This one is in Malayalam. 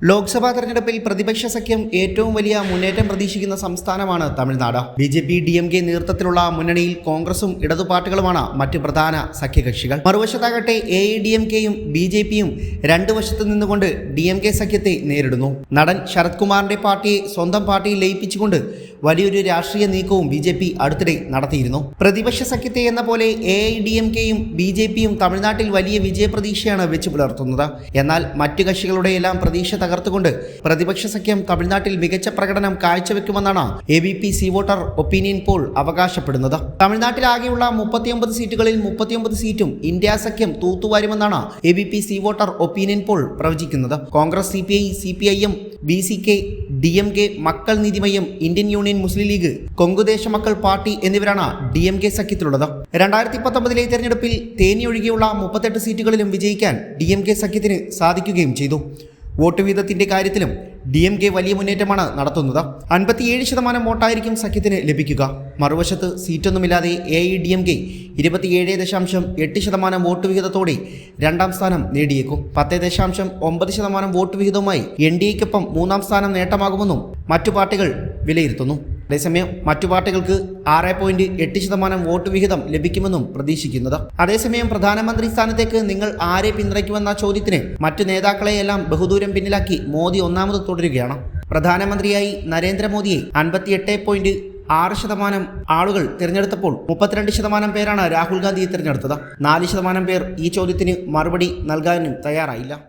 ലോക്സഭാ തെരഞ്ഞെടുപ്പിൽ പ്രതിപക്ഷ സഖ്യം ഏറ്റവും വലിയ മുന്നേറ്റം പ്രതീക്ഷിക്കുന്ന സംസ്ഥാനമാണ് Tamil Nadu. B J P D M K നേതൃത്വത്തിലുള്ള മുന്നണിയിൽ കോൺഗ്രസും ഇടതു പാർട്ടികളുമാണ് മറ്റ് പ്രധാന സഖ്യകക്ഷികൾ. മറുവശത്താകട്ടെ എ ഐ ഡി എം കെയും ബി ജെ പിയും രണ്ടു വശത്ത് നിന്നുകൊണ്ട് ഡി എം കെ സഖ്യത്തെ നേരിടുന്നു. നടൻ ശരത് കുമാറിന്റെ പാർട്ടിയെ സ്വന്തം പാർട്ടിയിൽ ലയിപ്പിച്ചുകൊണ്ട് വലിയൊരു രാഷ്ട്രീയ നീക്കവും ബി ജെ പി അടുത്തിടെ നടത്തിയിരുന്നു. പ്രതിപക്ഷ സഖ്യത്തെ എന്ന പോലെ എ ഐ ഡി എം കെയും ബി ജെ പിയും തമിഴ്നാട്ടിൽ വലിയ വിജയപ്രതീക്ഷയാണ് വെച്ചു പുലർത്തുന്നത് എന്നാൽ മറ്റു കക്ഷികളുടെ എല്ലാം പ്രതീക്ഷ തകർത്തുകൊണ്ട് പ്രതിപക്ഷ സഖ്യം തമിഴ്നാട്ടിൽ മികച്ച പ്രകടനം കാഴ്ചവെക്കുമെന്നാണ് A B P C voter opinion poll അവകാശപ്പെടുന്നത്. തമിഴ്നാട്ടിലാകെയുള്ള മുപ്പത്തിയൊമ്പത് സീറ്റുകളിൽ മുപ്പത്തിയൊമ്പത് സീറ്റും ഇന്ത്യ സഖ്യം തൂത്തുവാരുമെന്നാണ് A B P C voter opinion poll പ്രവചിക്കുന്നത്. Congress C P I C P I M B C K D M K Makkal Needhi Maiam Indian union Muslim league Kongudesa Makkal party എന്നിവരാണ് ഡി എം കെ സഖ്യത്തിലുള്ളത്. രണ്ടായിരത്തി പത്തൊമ്പതിലെ തെരഞ്ഞെടുപ്പിൽ തേനി ഒഴികെയുള്ള മുപ്പത്തെട്ട് സീറ്റുകളിലും വിജയിക്കാൻ ഡി എം കെ സഖ്യത്തിന് സാധിക്കുകയും ചെയ്തു. വോട്ട് വീതത്തിന്റെ കാര്യത്തിലും ഡി എം കെ വലിയ മുന്നേറ്റമാണ് നടത്തുന്നത്. അൻപത്തിയേഴ് ശതമാനം വോട്ടായിരിക്കും സഖ്യത്തിന് ലഭിക്കുക. മറുവശത്ത് സീറ്റൊന്നുമില്ലാതെ A I D M K ഇരുപത്തിയേഴ് ദശാംശം എട്ട് ശതമാനം വോട്ട് വിഹിതത്തോടെ രണ്ടാം സ്ഥാനം നേടിയേക്കും. പത്ത് ദശാംശം ഒമ്പത് ശതമാനം വോട്ട് വിഹിതവുമായി എൻ ഡി എക്കൊപ്പം മൂന്നാം സ്ഥാനം നേട്ടമാകുമെന്നും മറ്റു പാർട്ടികൾ വിലയിരുത്തുന്നു. അതേസമയം മറ്റു പാർട്ടികൾക്ക് ആറ് പോയിന്റ് എട്ട് ശതമാനം വോട്ട് വിഹിതം ലഭിക്കുമെന്നും പ്രതീക്ഷിക്കുന്നത്. അതേസമയം പ്രധാനമന്ത്രി സ്ഥാനത്തേക്ക് നിങ്ങൾ ആരെ പിന്തുണയ്ക്കുമെന്ന ചോദ്യത്തിന് മറ്റു നേതാക്കളെയെല്ലാം ബഹുദൂരം പിന്നിലാക്കി മോദി ഒന്നാമത് തുടരുകയാണ്. പ്രധാനമന്ത്രിയായി നരേന്ദ്രമോദിയെ അൻപത്തിയെട്ട് പോയിന്റ് ആറ് ശതമാനം ആളുകൾ തിരഞ്ഞെടുത്തപ്പോൾ മുപ്പത്തിരണ്ട് ശതമാനം പേരാണ് രാഹുൽ ഗാന്ധിയെ തിരഞ്ഞെടുത്തത്. നാല് ശതമാനം പേർ ഈ ചോദ്യത്തിന് മറുപടി നൽകാനും തയ്യാറായില്ല.